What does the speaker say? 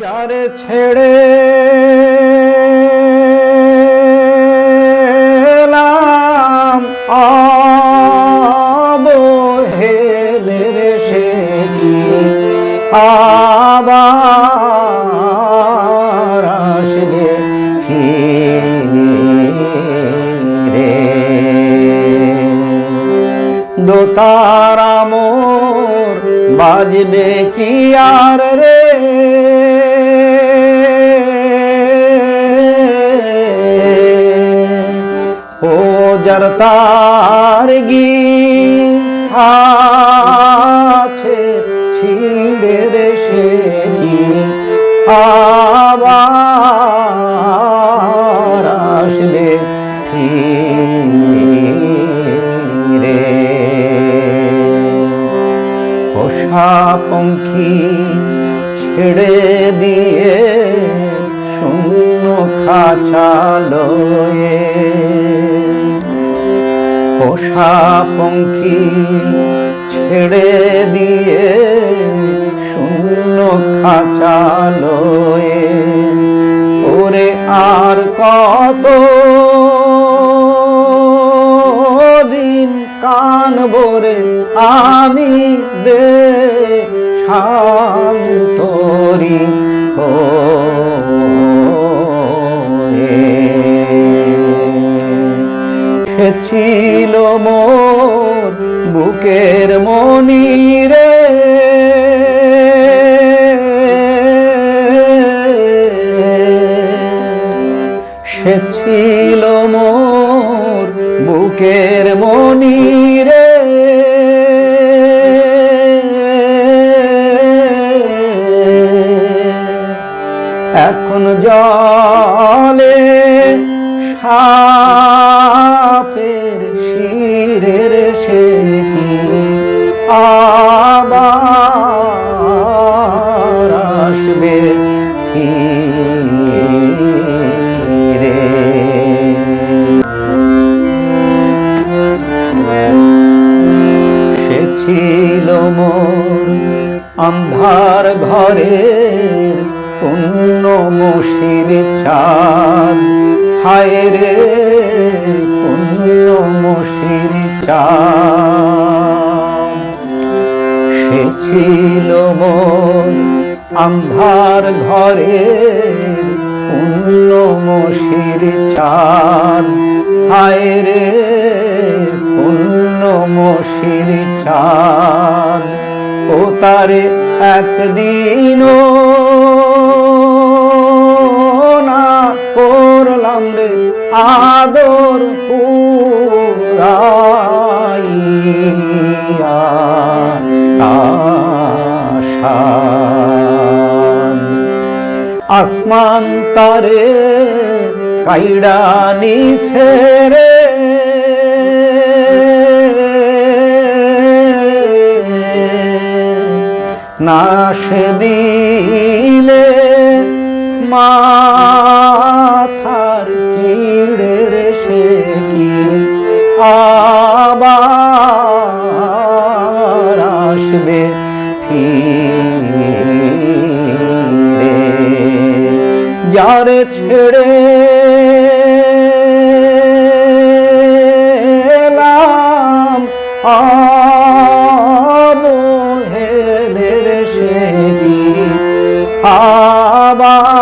যারে ছেড়ে দোতারা মোর বাজবে কি আর রে? ও যার তার গি আছে, ছিঁড়ে দেশে কি আবার আসবে ফিরে পঙ্খী ছেড়ে দিয়ে শূন্য খাঁচালয়ে পোষা পঙ্খী ছেড়ে দিয়ে শূন্য খাঁচালয়ে ওরে আর কত দিন কান ভরে আমি দে শান্তরি সে ছিল মোর বুকের মনি রে সে ছিল মোর বুকের মনি রে জলে সাপের শিরের সে আবার আসবে ছিল মোর আন্ধার ঘরের পুণ্য মশির চাঁদ। হায় রে পুণ্য মশির চাঁদ। সে ছিল মোর আন্ধার ঘরের পুণ্য মশির চাঁদ। হায় রে পুণ্য মশির চাঁদ। ও তারে একদিনও আদর পুরাইয়া আসমান তারে কাইড়া নিছে রে। নাশ দিলে মাথার কিড়ের সে কি আবার আসবে যারে ছেড়ে আবার